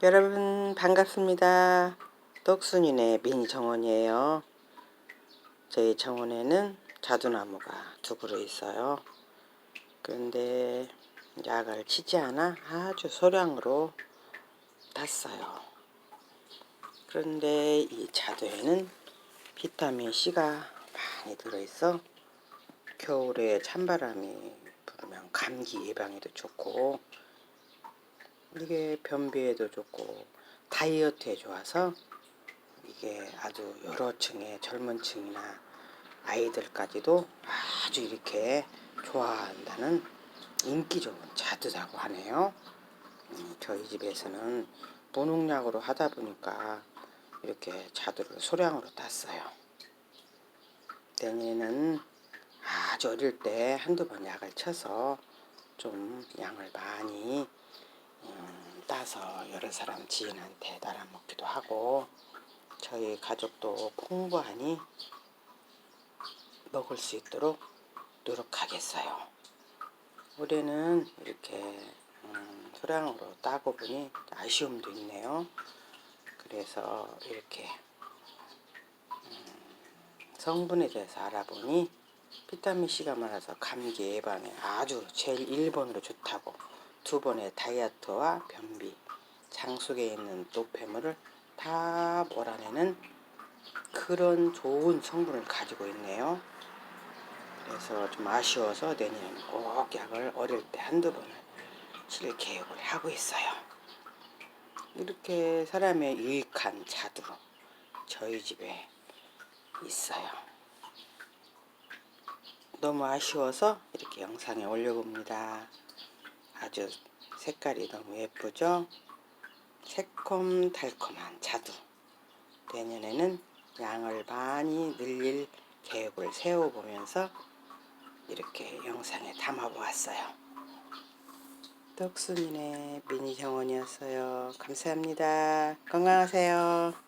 여러분 반갑습니다. 떡순이네 미니 정원이에요. 저희 정원에는 자두나무가 두 그루 있어요. 그런데 약을 치지 않아 아주 소량으로 땄어요. 그런데 이 자두에는 비타민 C가 많이 들어있어 겨울에 찬바람이 불으면 감기 예방에도 좋고 이게 변비에도 좋고 다이어트에 좋아서 이게 아주 여러 층의 젊은 층이나 아이들까지도 아주 이렇게 좋아한다는 인기 좋은 자두라고 하네요. 음, 저희 집에서는 무농약으로 하다 보니까 이렇게 자두를 소량으로 땄어요. 내년에는 아주 어릴 때 한두 번 약을 쳐서 좀 양을 많이 음, 따서 여러 사람 지인한테 나눠 먹기도 하고 저희 가족도 풍부하니 먹을 수 있도록 노력하겠어요. 올해는 이렇게 음, 소량으로 따고 보니 아쉬움도 있네요. 그래서 이렇게 음, 성분에 대해서 알아보니 비타민 C가 많아서 감기 예방에 아주 제일 1번으로 좋다고 두 번의 다이어트와 변비, 장 속에 있는 노폐물을 다 몰아내는 그런 좋은 성분을 가지고 있네요. 그래서 좀 아쉬워서 내년에는 꼭 약을 어릴 때 한두 번을 칠 계획을 하고 있어요. 이렇게 사람의 유익한 자두 저희 집에 있어요. 너무 아쉬워서 이렇게 영상에 올려봅니다. 아주 색깔이 너무 예쁘죠? 새콤달콤한 자두. 내년에는 양을 많이 늘릴 계획을 세워보면서 이렇게 영상에 담아보았어요. 떡순이네 미니 정원이었어요. 감사합니다. 건강하세요.